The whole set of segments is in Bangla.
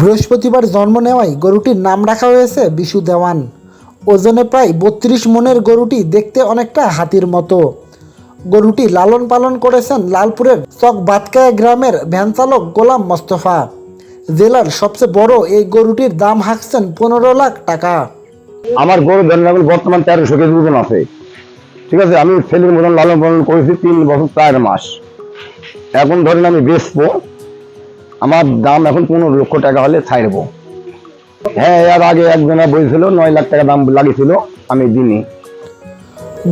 বৃহস্পতিবার জন্ম নেওয়ায় গরুটির নাম রাখা হয়েছে বিশু দেওয়ান। ওজনে প্রায় বত্রিশ মনের গরুটি দেখতে অনেকটা হাতির মতো। গরুটি লালন পালন করেছেন লালপুরের চক বাতকায়া গ্রামের ভ্যানচালক গোলাম মোস্তফা। জেলার সবচেয়ে বড় এই গরুটির দাম হাঁকছেন পনেরো লাখ টাকা। আমার গরু এখন বর্তমান তেরোশো কেজি ওজন আছে। ঠিক আছে, আমি ছেলের মতন লালন পালন করেছি তিন বছর চার মাস। এখন ধরেন আমি বেচবো। আমার দাম এখন পনেরো লক্ষ টাকা হলে ছাড়বো হ্যাঁ এর আগে একজনে বলছিল নয় লাখ টাকা দাম লাগিয়েছিল আমি দিনই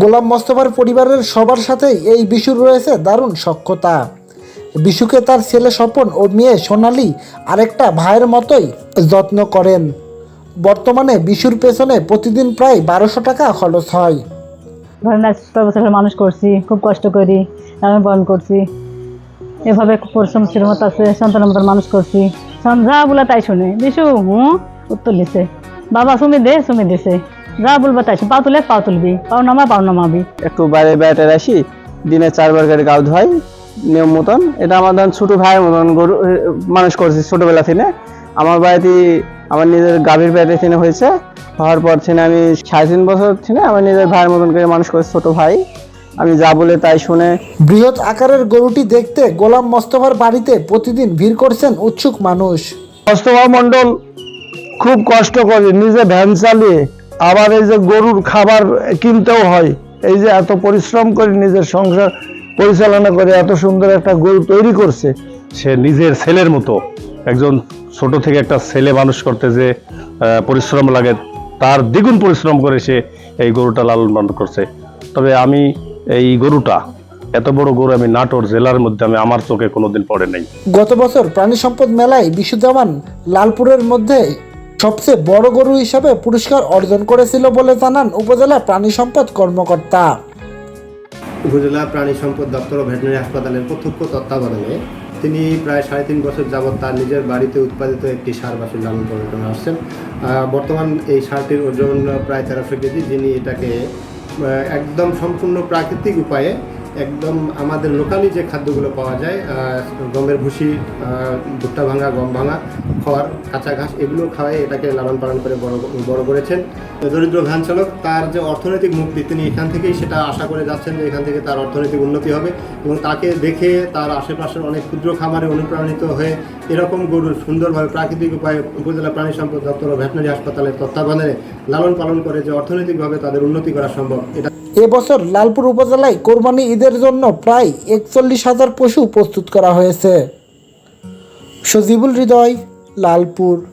গোলাম মোস্তফার পরিবারের সবার সাথেই এই বিশুর রয়েছে দারুণ সক্ষতা বিশুকে তার ছেলে স্বপন ও মেয়ে সোনালি আরেকটা ভাইয়ের মতোই যত্ন করেন। বর্তমানে বিশুর পেছনে প্রতিদিন প্রায় বারোশো টাকা খরচ হয়। ধরেন মানুষ করছি খুব কষ্ট করি আমি বরণ করছি। এভাবে পরিশ্রম শ্রীমত আছে, সন্তানের মতন মানুষ করছি। যা বলে তাই শুনে বিশু হুঁ? উত্তর দিছে, বাবা, সুমি দে, সুমি দিছে। যা বলব তাই। পাও তুলে, পাও তুলবি। পাও নামা, পাও নামাবি। একটু বাইরে বেড়াতে আসি, দিনে চারবার করে গাও ধোয়াই নিয়ম মতন। এটা আমার ছোট ভাইয়ের মতন গরু মানুষ করছি ছোটবেলা থেকে। আমার বাড়িতে, আমার নিজের গাভীর পেটে থেকে হয়েছে। হওয়ার পর থেকে আমি সাড়ে তিন বছর থেকে আমার নিজের ভাইয়ের মতন করে মানুষ করছি, ছোট ভাই। আমি যা বলে তাই শুনে। বৃহৎ আকারের গরুটি দেখতে গোলাম মোস্তফার বাড়িতে প্রতিদিন ভিড় করছেন উৎসুক মানুষ। মোস্তফা মন্ডল খুব কষ্ট করে নিজে ভ্যান চালিয়ে আবার এই যে গরুর খাবার কিনতেও হয় এই যে এত পরিশ্রম করে নিজের সংসার পরিচালনা করে এত সুন্দর একটা গরু তৈরি করছে। সে নিজের ছেলের মতো একজন ছোট থেকে একটা ছেলে মানুষ করতে যে পরিশ্রম লাগে তার দ্বিগুণ পরিশ্রম করে সে এই গরুটা লালন পালন করছে। তবে আমি এই গরুটা এত বড় গরু আমি নাটোর জেলার মধ্যে আমি আমার চোখে কোনোদিন পড়ে নাই। গত বছর প্রাণী সম্পদ মেলায় বিশু দেওয়ান লালপুরের মধ্যে সবচেয়ে বড় গরু হিসাবে পুরস্কার অর্জন করেছিল বলে জানান উপজেলা প্রাণী সম্পদ কর্মকর্তা। উপজেলা প্রাণী সম্পদ দপ্তর ও ভেটেরিনারি হাসপাতালের প্রত্যক্ষ তত্ত্বাবধানে তিনি প্রায় সাড়ে তিন বছর যাবৎ তার নিজের বাড়িতে উৎপাদিত একটি সার বাছুর লালন পালন করে আসছেন। আহ, বর্তমান এই সারটির ওজন প্রায় তেরোশো কেজি যিনি এটাকে একদম সম্পূর্ণ প্রাকৃতিক উপায়ে একদম আমাদের লোকালি যে খাদ্যগুলো পাওয়া যায় গমের ভুসি ভুট্টা ভাঙা, গম ভাঙা, খড়, কাঁচা ঘাস, এগুলো খাওয়াই এটাকে লালন পালন করে বড় বড় করেছেন। দরিদ্র ভ্যান চালক, তার যে অর্থনৈতিক মুক্তি, তিনি এখান থেকেই সেটা আশা করে যাচ্ছেন যে এখান থেকে তার অর্থনৈতিক উন্নতি হবে এবং তাকে দেখে তার আশেপাশের অনেক ক্ষুদ্র খামারে অনুপ্রাণিত হয়ে এরকম গরুর সুন্দরভাবে প্রাকৃতিক উপায়ে উপজেলা প্রাণী সম্পদ দপ্তর ও ভেটেরিনারি হাসপাতালের তত্ত্বাবধানে লালন পালন করে যে অর্থনৈতিকভাবে তাদের উন্নতি করা সম্ভব, এটা এবছর লালপুর উপজেলায় কোরবানি ঈদের জন্য প্রায় একচল্লিশ হাজার পশু প্রস্তুত করা হয়েছে। সজিবুল হৃদয়, লালপুর।